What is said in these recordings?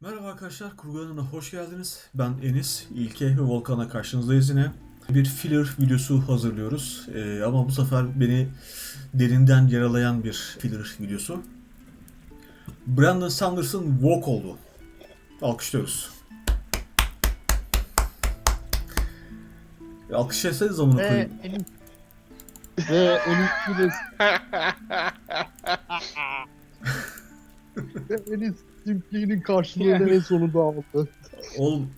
Merhaba arkadaşlar, Kurgu Alanı'na hoş geldiniz. Ben Enis, İlke ve Volkan'la karşınızdayız yine. Bir filler videosu hazırlıyoruz Ee, ama bu sefer beni derinden yaralayan bir filler videosu. Brandon Sanders'ın Walk oldu. Alkışlıyoruz. Alkışlasaydınız amına Ve koyayım. Ve Enis ve Enis Simpli'nin karşılığını en sonunda aldı. Oğlum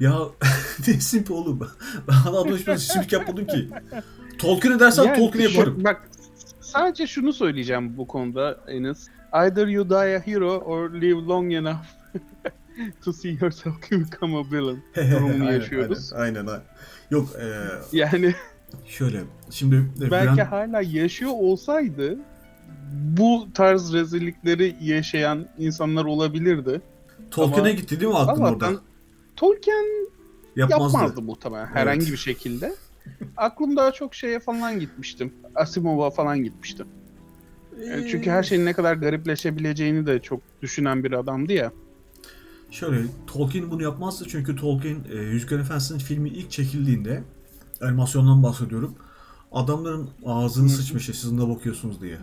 ya ne simp oğlum. Ben adamla hiçbir simp yapmadım ki. Tolkien'e dersen Yani Tolkien'e şu- yaparım. Bak sadece şunu söyleyeceğim bu konuda Enes. Either you die a hero or live long enough to see yourself become a villain. durumunu yaşıyoruz. Aynen, aynen. aynen. Yok eee Yani Şöyle, şimdi e, belki Brand- hala yaşıyor olsaydı bu tarz rezillikleri yaşayan insanlar olabilirdi. Tolkien'e gitti değil mi aklın orada? Tolkien Yapmazdı. yapmazdı muhtemelen herhangi Evet. bir şekilde. Aklım daha çok şeye falan gitmiştim. Asimov'a falan gitmiştim. Yani çünkü her şeyin ne kadar garipleşebileceğini de çok düşünen bir adamdı ya. Şöyle, Tolkien bunu yapmazdı çünkü Tolkien e, Yüzüklerin Efendisi'nin filmi ilk çekildiğinde, animasyondan bahsediyorum, adamların ağzını sıçmış ya, sizin de bakıyorsunuz diye.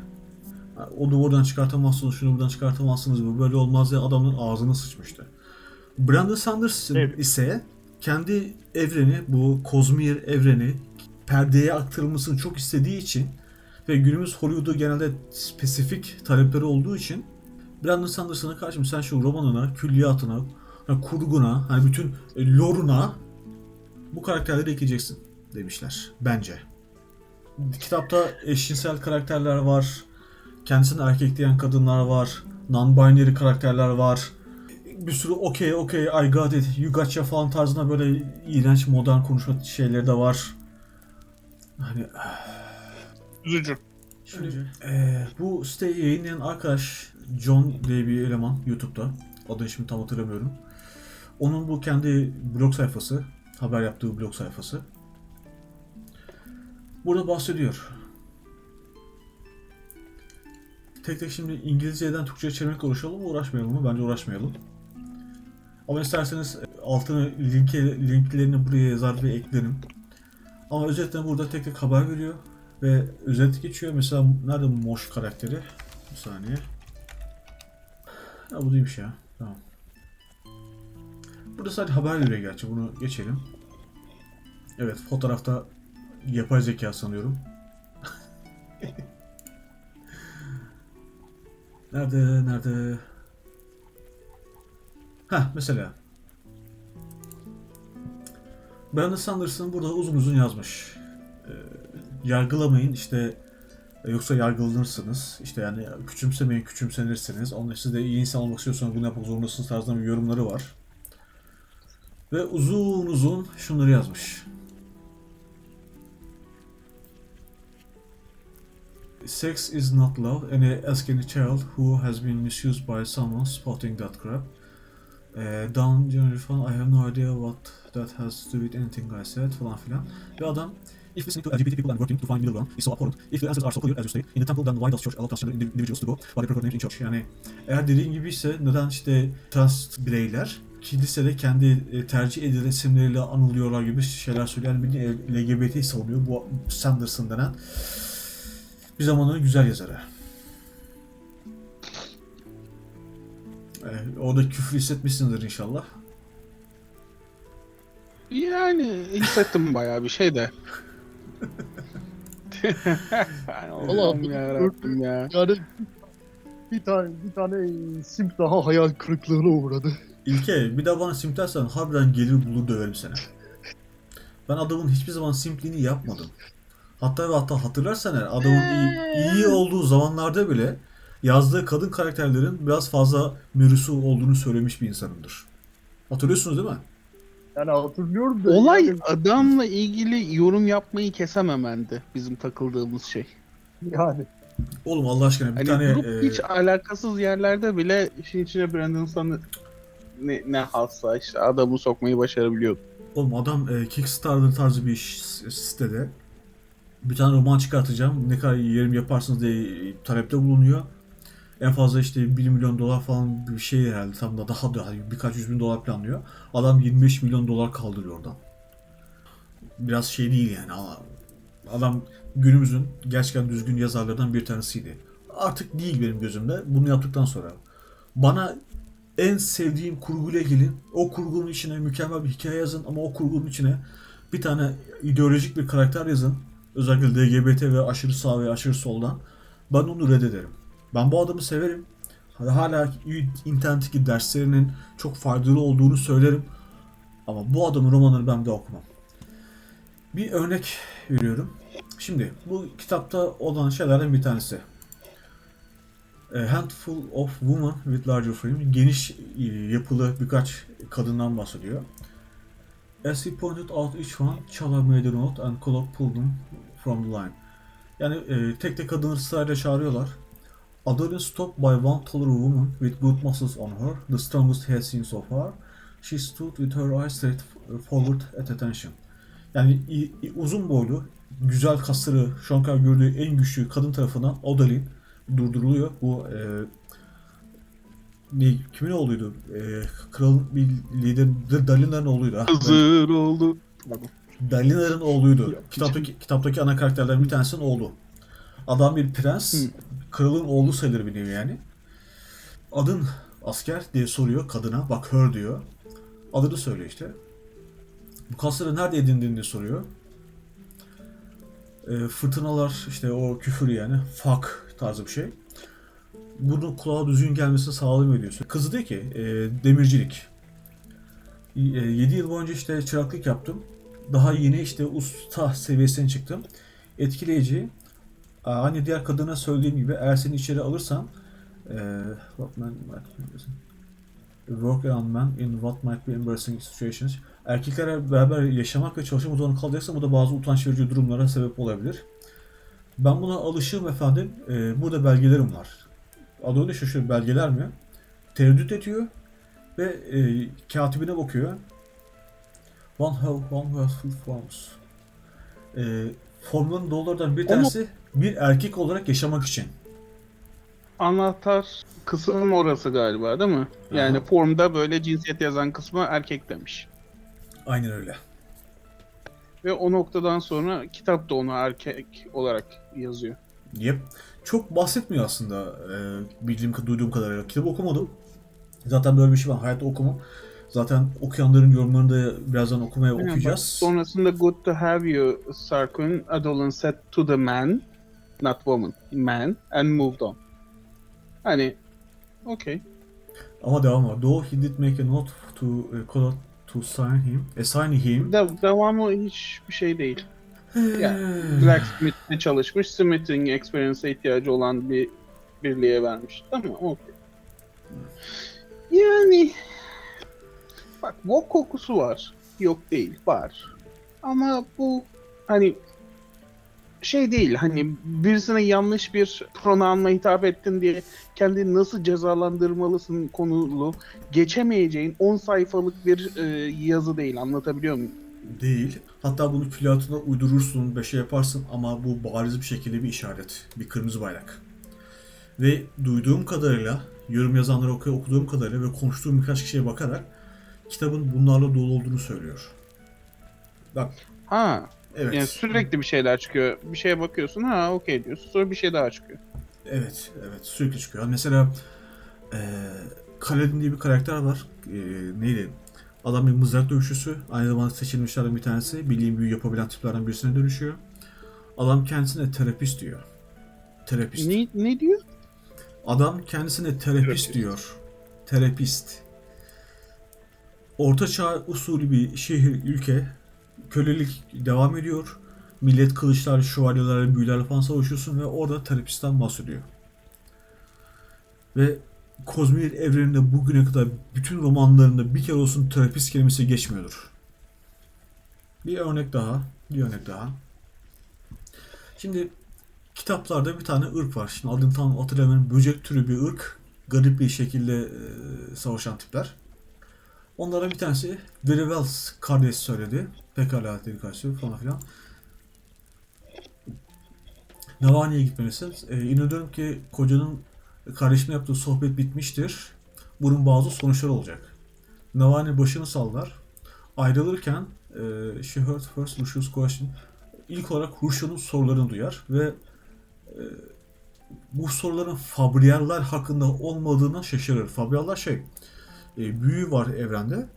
Onu buradan çıkartamazsınız, şunu buradan çıkartamazsınız, bu böyle olmaz diye adamların ağzını sıçmıştı. Brandon Sanderson Evet. ise kendi evreni, bu Kozmir evreni perdeye aktarılmasını çok istediği için ve günümüz Hollywood'u genelde spesifik talepleri olduğu için Brandon Sanderson'a karşı sen şu romanına, külliyatına, hani kurguna, hani bütün e, lore'una bu karakterleri ekleyeceksin demişler bence. Kitapta eşcinsel karakterler var, kendisini erkek diyen kadınlar var, non-binary karakterler var. Bir sürü okay okay I got it, you gotcha falan tarzında böyle iğrenç modern konuşma şeyleri de var. Hani Üzücü. Şimdi eee, bu siteyi yayınlayan arkadaş John diye bir eleman YouTube'da. Adını şimdi tam hatırlamıyorum. Onun bu kendi blog sayfası, haber yaptığı blog sayfası. Burada bahsediyor. Tek tek şimdi İngilizceden Türkçe'ye çevirmekle uğraşalım mı uğraşmayalım mı? Bence uğraşmayalım. Ama isterseniz altını linke, linklerini buraya yazar ve eklerim. Ama özetle burada tek tek haber veriyor ve özet geçiyor. Mesela nerede Moş karakteri? Bir saniye. Ya bu değilmiş ya. Tamam. Burada sadece haber veriyor gerçi. Bunu geçelim. Evet fotoğrafta yapay zeka sanıyorum. Nerede? Nerede? Ha mesela. Brandon Sanderson burada uzun uzun yazmış. Ee, yargılamayın işte e, yoksa yargılanırsınız. İşte yani küçümsemeyin küçümsenirsiniz. Onun siz de iyi insan olmak istiyorsanız bunu yapmak zorundasınız tarzında bir yorumları var. Ve uzun uzun şunları yazmış. Sex is not love and ask any child who has been misused by someone spotting that crap. Uh, down generally falan I have no idea what that has to do with anything I said falan filan. Ve adam If listening to LGBT people and working to find middle ground is so abhorrent, if the answers are so clear as you say, in the temple then why does church allow transgender indiv- individuals to go by the proper names in church? Yani eğer dediğin gibi ise neden işte trans bireyler kilisede kendi e, tercih edilen isimleriyle anılıyorlar gibi şeyler söyleyen bir LGBT savunuyor. Bu Sanderson denen bir zamanların güzel yazarı. Ee, orada küfür hissetmişsindir inşallah. Yani hissettim bayağı bir şey de. Allah'ım ya Rabbim ya. Yani bir tane bir tane simp daha hayal kırıklığına uğradı. İlke bir daha bana simp dersen harbiden gelir bulur döverim seni. Ben adamın hiçbir zaman simpliğini yapmadım. Hatta ve hatta hatırlarsan eğer adamın iyi, iyi olduğu zamanlarda bile yazdığı kadın karakterlerin biraz fazla mürüsü olduğunu söylemiş bir insanımdır. Hatırlıyorsunuz değil mi? Yani hatırlıyorum da. Olay yani, adamla ilgili yorum yapmayı kesememendi bizim takıldığımız şey. yani Oğlum Allah aşkına bir Hani tane durup e, hiç alakasız yerlerde bile işin içine Brandon Sanı ne, ne halsa işte adamı sokmayı başarabiliyordu. oğlum adam e, Kickstarter tarzı bir iş- sitede bir tane roman çıkartacağım. Ne kadar yerim yaparsınız diye talepte bulunuyor. En fazla işte 1 milyon dolar falan bir şey herhalde. Tam da daha da birkaç yüz bin dolar planlıyor. Adam 25 milyon dolar kaldırıyor oradan. Biraz şey değil yani. Adam günümüzün gerçekten düzgün yazarlardan bir tanesiydi. Artık değil benim gözümde. Bunu yaptıktan sonra. Bana en sevdiğim kurguyla gelin. O kurgunun içine mükemmel bir hikaye yazın ama o kurgunun içine bir tane ideolojik bir karakter yazın. Özellikle LGBT ve aşırı sağ ve aşırı soldan. Ben onu reddederim. Ben bu adamı severim. Hala internetteki derslerinin çok faydalı olduğunu söylerim. Ama bu adamın romanını ben de okumam. Bir örnek veriyorum. Şimdi bu kitapta olan şeylerden bir tanesi. A Handful of Women with Larger Frame. Geniş e, yapılı birkaç kadından bahsediyor. As he pointed out each one, Chala made a note and Kolok pulled them from the line. Yani e, tek tek kadını sırayla çağırıyorlar. Adorin stopped by one taller woman with good muscles on her, the strongest he had seen so far. She stood with her eyes straight forward at attention. Yani uzun boylu, güzel kasları şu an kadar gördüğü en güçlü kadın tarafından Odalin durduruluyor. Bu e, kimin oğluydu? E, kralın bir lider Dalina'nın oğluydu. Ah, ben- Hazır oldu. Pardon. Dalina'nın oğluydu. Ya, Kitaptaki kitaptaki ana karakterlerden bir tanesinin oğlu. Adam bir prens, Hı. kralın oğlu sayılır bir nevi yani. Adın asker diye soruyor kadına. Bak her diyor. Adını söylüyor işte. Bu kasları nerede edindiğini de soruyor. E, fırtınalar işte o küfür yani. Fuck tarzı bir şey. Bunun kulağa düzgün gelmesini sağlamıyor diyorsun. Kızı diyor ki e, demircilik. 7 yıl boyunca işte çıraklık yaptım. Daha yeni işte usta seviyesine çıktım. Etkileyici. Aa, Hani diğer kadına söylediğim gibi eğer seni içeri alırsam be- work around men in what might be embarrassing situations. Erkeklerle beraber yaşamak ve çalışmak zorunda kalacaksa bu da bazı utanç verici durumlara sebep olabilir. Ben buna alışığım efendim. Eee, burada belgelerim var. Öyle şaşırıyor. Belgeler mi? Tereddüt ediyor ve e, katibine bakıyor. One have one has full forms. E, formların dolardan bir Ama- tanesi bir erkek olarak yaşamak için. Anahtar kısmın orası galiba değil mi? Yani Aha. formda böyle cinsiyet yazan kısmı erkek demiş. Aynen öyle. Ve o noktadan sonra kitap da onu erkek olarak yazıyor. Yep. Çok bahsetmiyor aslında e, bildiğim, duyduğum kadarıyla. Kitabı okumadım. Zaten böyle bir şey var. Hayatta okumam. Zaten okuyanların yorumlarını da birazdan okumaya Aynen, bak, okuyacağız. Sonrasında good to have you Sarkun said to the man not woman man and moved on. Hani okey. Ama devam var. Though he did make a note to uh, call to sign him, assign him. De devamı hiçbir şey değil. Yani Blacksmith'te çalışmış, smithing experience'e ihtiyacı olan bir birliğe vermiş. Tamam, okey. Yani bak wok kokusu var. Yok değil, var. Ama bu hani şey değil hani birisine yanlış bir pronounla hitap ettin diye kendini nasıl cezalandırmalısın konulu geçemeyeceğin 10 sayfalık bir e, yazı değil anlatabiliyor muyum? Değil. Hatta bunu Platon'a uydurursun, bir şey yaparsın ama bu bariz bir şekilde bir işaret. Bir kırmızı bayrak. Ve duyduğum kadarıyla, yorum yazanları oku- okuduğum kadarıyla ve konuştuğum birkaç kişiye bakarak kitabın bunlarla dolu olduğunu söylüyor. Bak, Ha, evet. yani sürekli bir şeyler çıkıyor. Bir şeye bakıyorsun ha okey diyorsun. Sonra bir şey daha çıkıyor. Evet, evet sürekli çıkıyor. Mesela eee Kaledin diye bir karakter var. Eee neydi? Adam bir mızrak dövüşçüsü. Aynı zamanda seçilmişlerden bir tanesi. Bildiğim büyü yapabilen tiplerden birisine dönüşüyor. Adam kendisine terapist diyor. Terapist. Ne, ne diyor? Adam kendisine terapist Terapist. diyor. Terapist. Orta çağ usulü bir şehir, ülke. Kölelik devam ediyor. Millet kılıçlar, şövalyelerle, büyülerle falan savaşıyorsun ve orada terapistten bahsediyor. Ve Kozmir evreninde bugüne kadar bütün romanlarında bir kere olsun terapist kelimesi geçmiyordur. Bir örnek daha, bir örnek daha. Şimdi kitaplarda bir tane ırk var. Şimdi adını tam hatırlamıyorum. Böcek türü bir ırk. Garip bir şekilde e, savaşan tipler. Onlara bir tanesi Very well kardeş söyledi. Pekala dedi kardeşi falan filan. Navani'ye gitmelisin. E, inanıyorum ki kocanın kardeşimle yaptığı sohbet bitmiştir. Bunun bazı sonuçları olacak. Navani başını sallar. Ayrılırken e, she heard first Lucius question. İlk olarak Lucius'un sorularını duyar ve e, bu soruların Fabrialler hakkında olmadığına şaşırır. Fabrialler şey, e, büyü var evrende.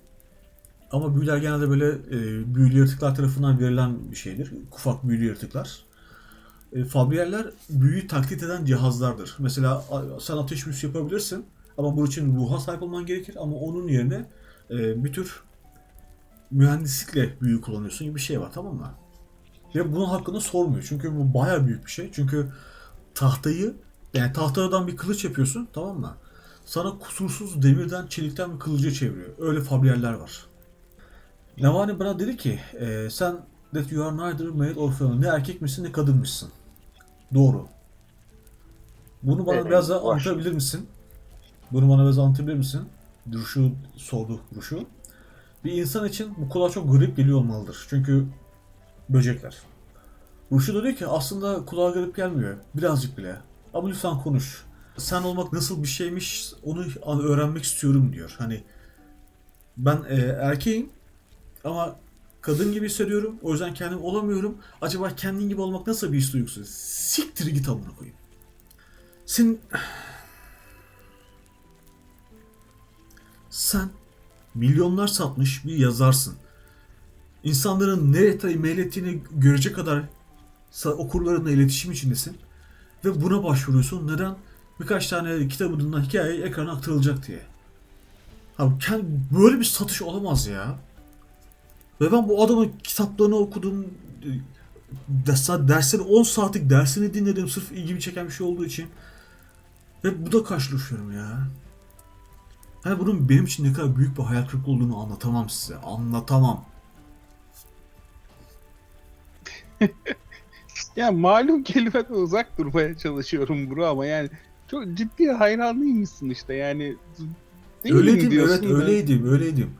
Ama büyüler genelde böyle e, büyülü yaratıklar tarafından verilen bir şeydir. Ufak büyülü yaratıklar. E, Fabrialler büyüyü taklit eden cihazlardır. Mesela sen ateş büyüsü yapabilirsin ama bunun için ruha sahip olman gerekir ama onun yerine e, bir tür mühendislikle büyü kullanıyorsun gibi bir şey var tamam mı? Ve bunun hakkında sormuyor. Çünkü bu baya büyük bir şey. Çünkü tahtayı yani tahtadan bir kılıç yapıyorsun tamam mı? Sana kusursuz demirden, çelikten bir kılıcı çeviriyor. Öyle fabriyeller var. Navani bana dedi ki e, sen that you are neither male or female. Ne erkek misin ne kadın mısın? Doğru. Bunu bana Evet, biraz daha var. anlatabilir misin? Bunu bana biraz anlatabilir misin? Duruşu sordu Duruşu. Bir insan için bu kulağa çok garip geliyor olmalıdır. Çünkü böcekler. Duruşu da diyor ki aslında kulağa garip gelmiyor. Birazcık bile. Ama lütfen konuş. Sen olmak nasıl bir şeymiş onu öğrenmek istiyorum diyor. Hani ben e, erkeğim ama kadın gibi hissediyorum. O yüzden kendim olamıyorum. Acaba kendin gibi olmak nasıl bir his duygusu? Siktir git amına koyayım. Sen... Sen milyonlar satmış bir yazarsın. İnsanların nereye meylettiğini görecek kadar okurlarınla iletişim içindesin. Ve buna başvuruyorsun. Neden? Birkaç tane kitabından hikaye ekrana aktarılacak diye. Abi böyle bir satış olamaz ya. Ve ben bu adamın kitaplarını okudum. Ders, dersleri 10 saatlik dersini dinledim sırf ilgimi çeken bir şey olduğu için. Ve bu da karşılaşıyorum ya. Hani bunun benim için ne kadar büyük bir hayal kırıklığı olduğunu anlatamam size. Anlatamam. Ya malum kelimeden uzak durmaya çalışıyorum bro ama yani çok ciddi hayranıymışsın işte yani. Öyleydim evet da. öyleydim öyleydim.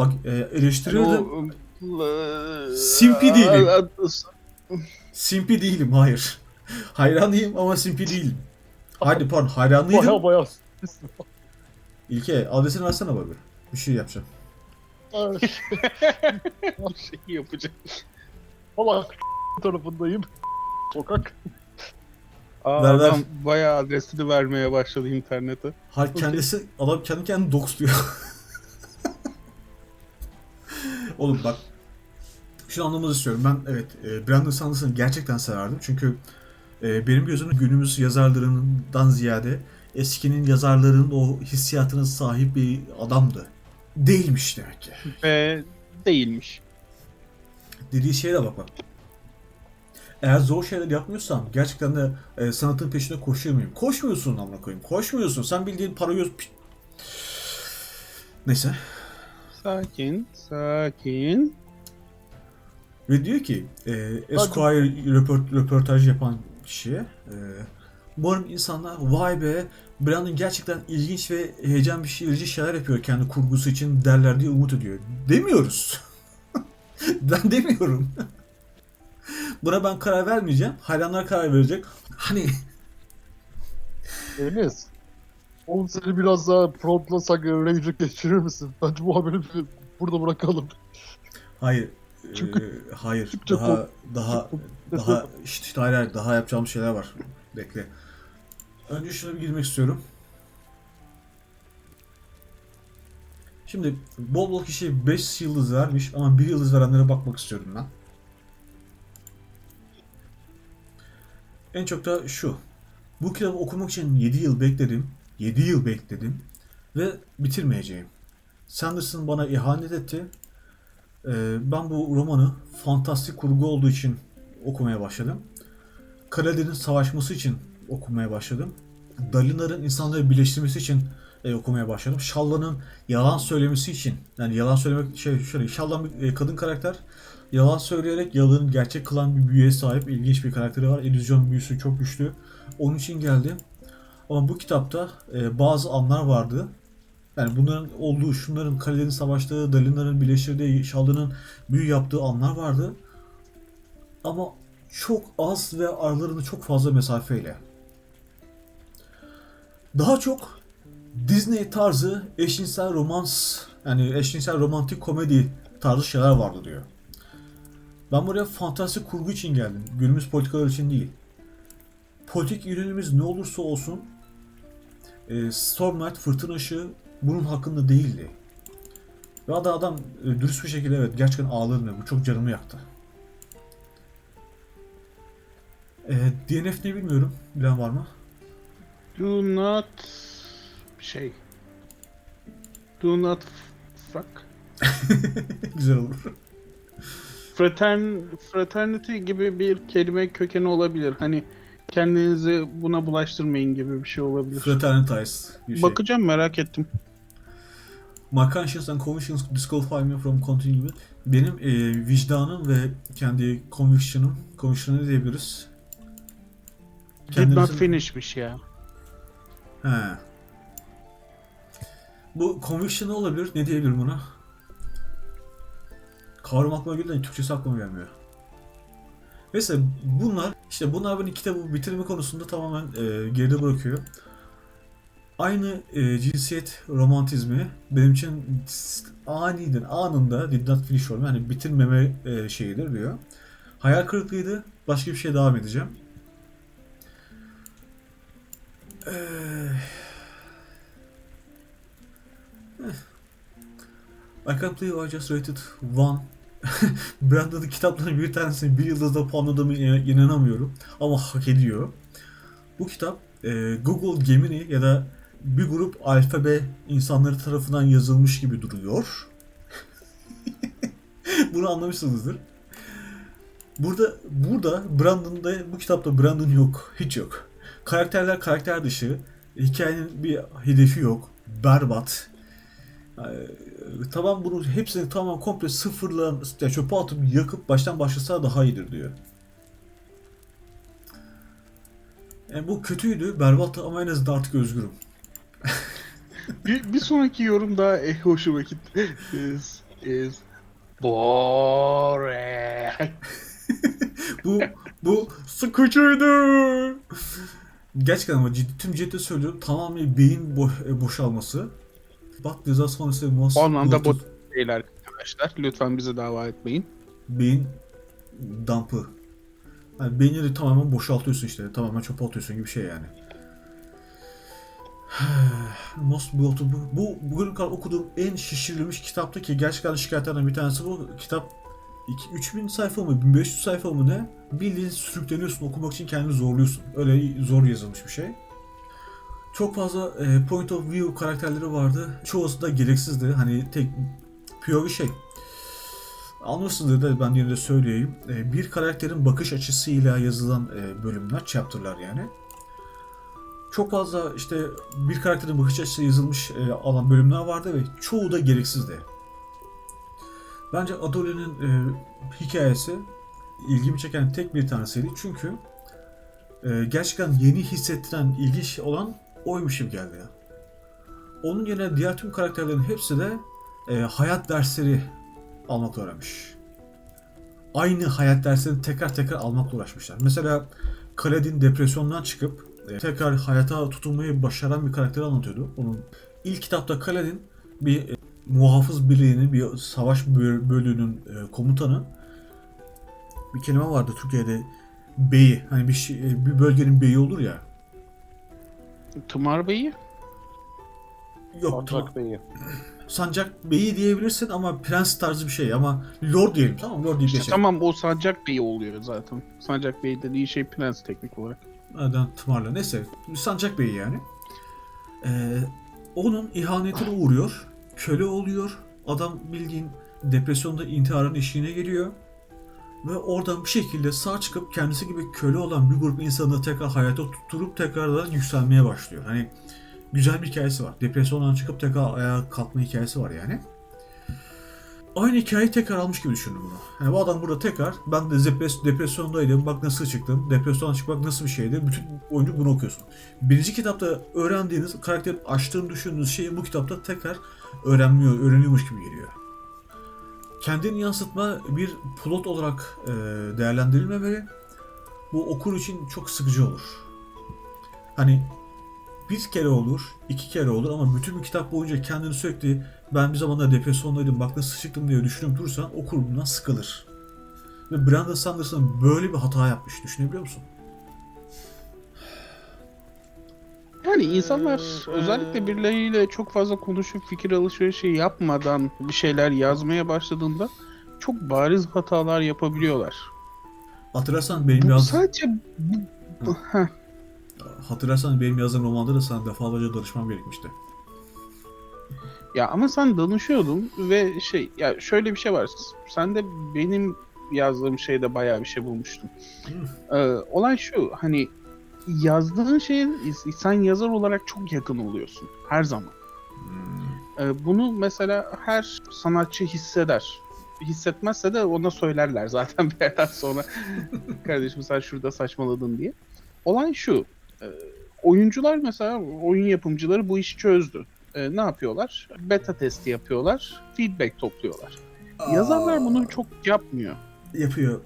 Bak e, eleştirirdim. O- Simpi değilim. Aa, Simpi değilim hayır. Hayranıyım ama simpi değilim. Hadi pardon hayranlıydım. Baya baya. İlke adresini versene abi. Bir şey yapacağım. şey yapacak. Valla tarafındayım. Sokak. Aa, Ver, ver. adam bayağı adresini vermeye başladı internete. Hayır kendisi adam kendi kendini doxluyor. Oğlum bak şunu anlamanızı istiyorum. Ben evet e, Brandon Sanderson'ı gerçekten severdim. Çünkü e, benim gözümde günümüz yazarlarından ziyade eskinin yazarlarının o hissiyatına sahip bir adamdı. Değilmiş demek ki. Ve değilmiş. Dediği şeye de bak bak. Eğer zor şeyler yapmıyorsam gerçekten de e, sanatın peşinde koşuyor muyum? Koşmuyorsun amına koyayım. Koşmuyorsun. Sen bildiğin para göz... Neyse. Sakin, sakin. Ve diyor ki e, Esquire röport, röportaj yapan kişiye e, umarım insanlar vay be Brandon gerçekten ilginç ve heyecan bir şey, verici şeyler yapıyor kendi kurgusu için derler diye umut ediyor. Demiyoruz. ben demiyorum. Buna ben karar vermeyeceğim. Hayranlar karar verecek. Hani Enes. Oğlum seni biraz daha promptlasak Ranger geçirir misin? Bence bu haberi burada bırakalım. hayır. e, Çünkü- hayır. Türkçe Daha pop- daha daha işte, işte hayır, hayır daha yapacağım şeyler var. Bekle. Önce şuna bir girmek istiyorum. Şimdi bol bol kişi 5 yıldız vermiş ama 1 yıldız verenlere bakmak istiyorum ben. En çok da şu. Bu kitabı okumak için 7 yıl bekledim. 7 yıl bekledim. Ve bitirmeyeceğim. Sanderson bana ihanet etti. Ee, ben bu romanı fantastik kurgu olduğu için okumaya başladım. Kraliçenin savaşması için okumaya başladım. Dalinar'ın insanları birleştirmesi için e, okumaya başladım. Shalla'nın yalan söylemesi için yani yalan söylemek şey şöyle Shalla bir e, kadın karakter yalan söyleyerek yalanı gerçek kılan bir büyüye sahip ilginç bir karakteri var. İllüzyon büyüsü çok güçlü. Onun için geldi. Ama bu kitapta e, bazı anlar vardı. Yani bunların olduğu, şunların kalelerin savaştığı, Dalinar'ın birleştirdiği, Shalla'nın büyü yaptığı anlar vardı. Ama çok az ve aralarında çok fazla mesafeyle. Daha çok Disney tarzı eşcinsel romans yani eşcinsel romantik komedi tarzı şeyler vardı diyor. Ben buraya fantastik kurgu için geldim. Günümüz politikalar için değil. Politik yönelimiz ne olursa olsun e, Stormlight fırtına ışığı bunun hakkında değildi. Ve adam, adam e, dürüst bir şekilde evet gerçekten ağladım ya, bu çok canımı yaktı. E, DNF ne bilmiyorum. Bilen var mı? Do not şey. Do not fuck. Güzel olur. Fratern, fraternity gibi bir kelime kökeni olabilir. Hani kendinizi buna bulaştırmayın gibi bir şey olabilir. Fraternities. Bir şey. Bakacağım merak ettim. My conscience and convictions disqualify me from continuing. Benim e, vicdanım ve kendi conviction'ım, conviction'ı ne diyebiliriz? Did not Kendimizin- finishmiş ya. He. Bu conviction ne olabilir? Ne diyebilirim buna? Kavram aklıma geliyor da Türkçesi aklıma gelmiyor. Neyse bunlar, işte bunlar beni kitabı bitirme konusunda tamamen e, geride bırakıyor. Aynı e, cinsiyet romantizmi benim için aniden, anında did not finish olma, yani bitirmeme e, şeyidir diyor. Hayal kırıklığıydı, başka bir şeye devam edeceğim. Eee... I can't believe I just rated one. Brandon'ın kitaplarının bir tanesini bir yıldızda puanladığımı inan- inanamıyorum. Ama hak ediyor. Bu kitap e, Google Gemini ya da bir grup alfabe insanları tarafından yazılmış gibi duruyor. Bunu anlamışsınızdır. Burada burada Brandon'da bu kitapta Brandon yok. Hiç yok. Karakterler karakter dışı. Hikayenin bir hedefi yok. Berbat. Tamam bunu hepsini tamam komple sıfırla ya çöpe atıp yakıp baştan başlasa daha iyidir diyor. Yani bu kötüydü, berbattı ama en azından artık özgürüm. Bir, bir sonraki yorum daha eh, hoşuma gitti. Is, is boring. bu bu sıkıcıydı. Gerçekten ama ciddi, tüm ciddi söylüyorum tamamen beyin bo- e, boşalması. Bak ceza sonrası most O anlamda bu değil arkadaşlar. Lütfen bizi dava etmeyin. beyin dump'ı. Yani beynini tamamen boşaltıyorsun işte. Tamamen çöpe atıyorsun gibi şey yani. Most Beautiful. Bu, bu bugüne kadar okuduğum en şişirilmiş kitaptı ki gerçekten şikayetlerden bir tanesi bu. Kitap iki- 3000 sayfa mı 1500 sayfa mı ne? Bildiğin sürükleniyorsun okumak için kendini zorluyorsun. Öyle zor yazılmış bir şey. Çok fazla e, point of view karakterleri vardı. Çoğusu da gereksizdi. Hani tek POV şey. Anlıyorsunuz da ben yine de söyleyeyim. E, bir karakterin bakış açısıyla yazılan e, bölümler, chapter'lar yani. Çok fazla işte bir karakterin bakış açısıyla yazılmış e, alan bölümler vardı ve çoğu da gereksizdi. Bence Adole'nin e, hikayesi ilgimi çeken tek bir tanesiydi. Çünkü e, gerçekten yeni hissettiren, ilginç olan oymuş gibi geldi. Onun yerine diğer tüm karakterlerin hepsi de e, hayat dersleri almakla öğrenmiş. Aynı hayat derslerini tekrar tekrar almakla uğraşmışlar. Mesela Kaledin depresyondan çıkıp e, tekrar hayata tutunmayı başaran bir karakteri anlatıyordu. Onun ilk kitapta Kaledin bir e, muhafız birliğinin, bir savaş böl- bölüğünün e, komutanı. Bir kelime vardı Türkiye'de beyi. Hani bir şey, e, bir bölgenin beyi olur ya. Tımar Bey'i? Yok tamam. Ancak beyi. Sancak beyi diyebilirsin ama prens tarzı bir şey ama lord diyelim tamam lord deyip İşte geçelim. tamam o Sancak Bey oluyor zaten. Sancak Bey dediği şey prens teknik olarak. Nereden tımarla neyse Sancak Bey yani. Ee, onun ihanetine uğruyor. Köle oluyor. Adam bildiğin depresyonda intiharın eşiğine geliyor. Ve oradan bir şekilde sağ çıkıp kendisi gibi köle olan bir grup insanı tekrar hayata tutturup tekrardan yükselmeye başlıyor. Hani güzel bir hikayesi var. Depresyondan çıkıp tekrar ayağa kalkma hikayesi var yani. Aynı hikayeyi tekrar almış gibi düşündüm bunu. Yani bu adam burada tekrar ben de depres- depresyondaydım bak nasıl çıktım. Depresyondan çıkmak nasıl bir şeydi. Bütün oyuncu bunu okuyorsun. Birinci kitapta öğrendiğiniz karakterin açtığını düşündüğünüz şeyi bu kitapta tekrar öğrenmiyor, öğreniyormuş gibi geliyor. Kendini yansıtma bir plot olarak e, değerlendirilmemeli. Bu okur için çok sıkıcı olur. Hani bir kere olur, iki kere olur ama bütün kitap boyunca kendini sürekli ben bir zamanlar depresyondaydım, bak nasıl çıktım diye düşünüp durursan okur bundan sıkılır. Ve Brandon Sanderson böyle bir hata yapmış düşünebiliyor musun? Yani insanlar özellikle birileriyle çok fazla konuşup fikir alışverişi yapmadan bir şeyler yazmaya başladığında çok bariz hatalar yapabiliyorlar. Hatırlarsan benim Bu yaz... sadece. Hatırlarsan benim yazdığım romanda da sana defalarca danışmam gerekmişti. Ya ama sen danışıyordun ve şey ya şöyle bir şey var. Sen de benim yazdığım şeyde bayağı bir şey bulmuştun. Ee, olay şu hani yazdığın şeye sen yazar olarak çok yakın oluyorsun her zaman. Ee, bunu mesela her sanatçı hisseder. Hissetmezse de ona söylerler zaten bir yerden sonra. Kardeşim sen şurada saçmaladın diye. Olay şu. e, oyuncular mesela oyun yapımcıları bu işi çözdü. E, ne yapıyorlar? Beta testi yapıyorlar. Feedback topluyorlar. Yazarlar bunu çok yapmıyor. yapıyor.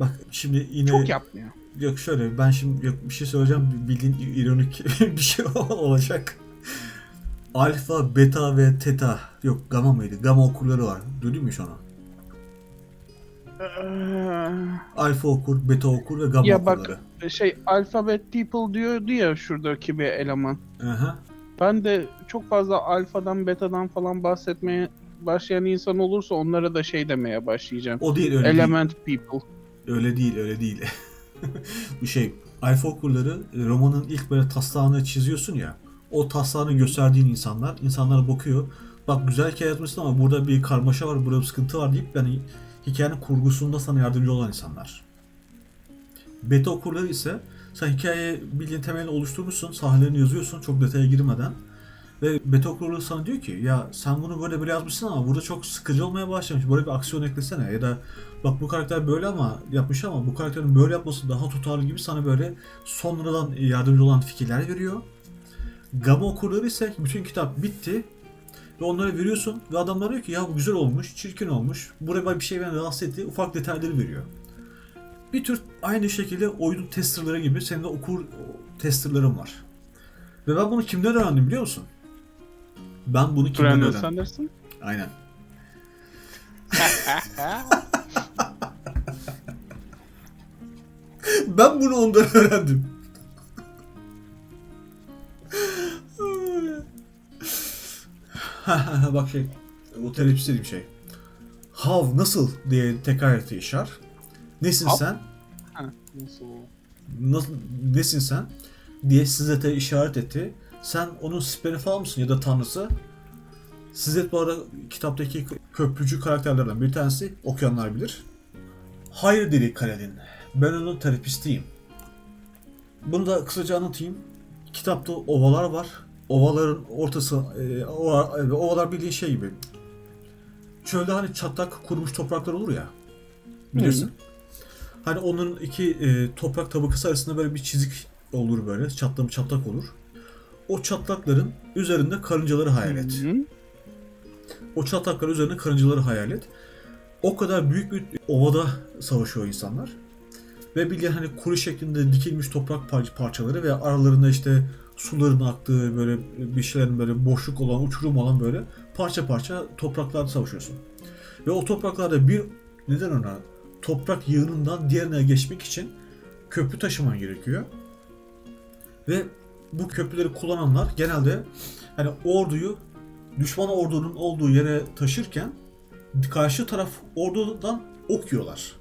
Bak şimdi yine Çok yapmıyor. yok şöyle ben şimdi yok bir şey söyleyeceğim bildiğin ironik bir şey olacak. Alfa, beta ve teta yok gamma mıydı? Gamma okurları var. Duydun mu hiç onu? Ee, Alfa okur, beta okur ve gamma Ya bak- okurları. şey alphabet people diyordu ya şuradaki bir eleman. Aha. Ben de çok fazla alfadan betadan falan bahsetmeye başlayan insan olursa onlara da şey demeye başlayacağım. O değil öyle değil. Element people. Öyle değil, öyle değil. Bu şey, alfa okurları e, romanın ilk böyle taslağını çiziyorsun ya. O taslağını gösterdiğin insanlar, insanlar bakıyor. Bak güzel hikaye yazmışsın ama burada bir karmaşa var, burada bir sıkıntı var deyip yani hikayenin kurgusunda sana yardımcı olan insanlar. Beta okurları ise sen hikaye bildiğin temelini oluşturmuşsun, sahnelerini yazıyorsun çok detaya girmeden. Ve okurları sana diyor ki ya sen bunu böyle böyle yazmışsın ama burada çok sıkıcı olmaya başlamış. Böyle bir aksiyon eklesene ya da bak bu karakter böyle ama yapmış ama bu karakterin böyle yapması daha tutarlı gibi sana böyle sonradan yardımcı olan fikirler veriyor. Gamma okurları ise bütün kitap bitti ve onlara veriyorsun ve adamlar diyor ki ya bu güzel olmuş, çirkin olmuş, buraya bir şey beni rahatsız etti, ufak detayları veriyor. Bir tür aynı şekilde oyunun testerları gibi senin de okur testerların var. Ve ben bunu kimden öğrendim biliyor musun? Ben bunu kimden Brandon öğrendim? Sanderson. Aynen. Ben bunu ondan öğrendim. Bak şey, o terapist dediğim şey. How, nasıl diye tekrar etti Yaşar. Nesin How? sen? Ha, nasıl? Nasıl, nesin sen? Diye Sizet'e işaret etti. Sen onun siperi falan mısın ya da tanrısı? Sizet bu arada kitaptaki kö- köprücü karakterlerden bir tanesi. Okuyanlar bilir. Hayır dedi Kaledin. Ben onun terapistiyim. Bunu da kısaca anlatayım. Kitapta ovalar var. Ovaların ortası, e, ova- e, ovalar bildiğin şey gibi. Çölde hani çatlak kurumuş topraklar olur ya. Bilirsin. Hani onun iki e, toprak tabakası arasında böyle bir çizik olur böyle. Çatlak çatlak olur. O çatlakların üzerinde karıncaları hayal et. Hı hı. O çatlaklar üzerine karıncaları hayal et. O kadar büyük bir ovada savaşıyor insanlar. Ve bildiğin hani kuru şeklinde dikilmiş toprak par- parçaları ve aralarında işte suların aktığı böyle bir şeylerin böyle boşluk olan, uçurum olan böyle parça parça topraklarda savaşıyorsun. Ve o topraklarda bir neden ona toprak yığınından diğerine geçmek için köprü taşıman gerekiyor. Ve bu köprüleri kullananlar genelde hani orduyu düşman ordunun olduğu yere taşırken karşı taraf ordudan ok yiyorlar.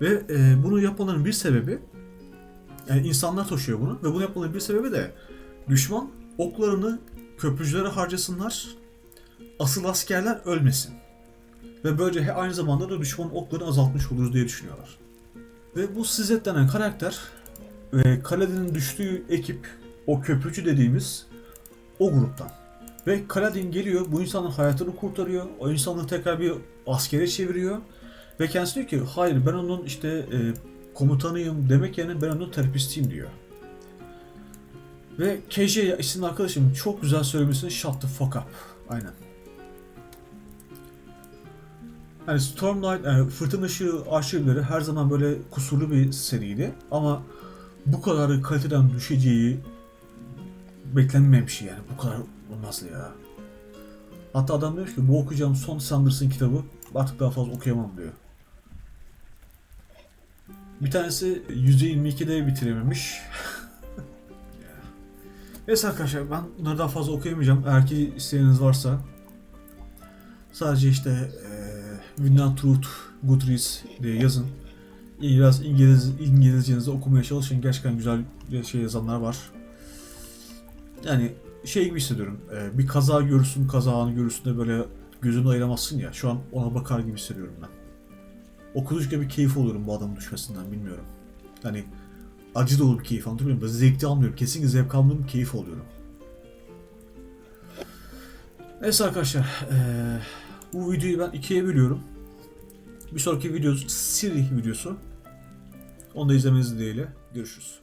Ve e, bunu yapmaların bir sebebi yani insanlar taşıyor bunu ve bunu yapmaların bir sebebi de düşman oklarını köprücülere harcasınlar asıl askerler ölmesin. Ve böylece aynı zamanda da düşmanın oklarını azaltmış oluruz diye düşünüyorlar. Ve bu Sizet denen karakter ve Kaladin'in düştüğü ekip o köprücü dediğimiz o gruptan. Ve Kaladin geliyor bu insanın hayatını kurtarıyor. O insanı tekrar bir askere çeviriyor. Ve kendisi diyor ki hayır ben onun işte e, komutanıyım demek yerine ben onun terapistiyim diyor. Ve KJ isimli arkadaşım çok güzel söylemesini shut the fuck up. Aynen. Yani Stormlight, yani Fırtına Işığı arşivleri her zaman böyle kusurlu bir seriydi. Ama bu kadar kaliteden düşeceği beklenmeyen bir şey yani. Bu kadar olmaz ya. Hatta adam demiş ki bu okuyacağım son Sanders'ın kitabı artık daha fazla okuyamam diyor. Bir tanesi %22'de bitirememiş. Neyse arkadaşlar ben bunları daha fazla okuyamayacağım. Eğer ki isteğiniz varsa sadece işte eee Winland Truth Goodreads diye yazın. Biraz İngiliz, İngilizcenizi okumaya çalışın. Gerçekten güzel şey yazanlar var. Yani şey gibi hissediyorum. eee, bir kaza görürsün, kaza anı görürsün de böyle gözünü ayıramazsın ya. Şu an ona bakar gibi hissediyorum ben. Okudukça bir keyif oluyorum bu adamın düşmesinden bilmiyorum. Hani acı dolu bir keyif anlatabiliyor muyum? Zevkli almıyorum. Kesinlikle zevk almıyorum, keyif alıyorum. Neyse arkadaşlar. eee, bu videoyu ben ikiye bölüyorum. Bir sonraki video Siri videosu. Onu da izlemenizi dileğiyle. Görüşürüz.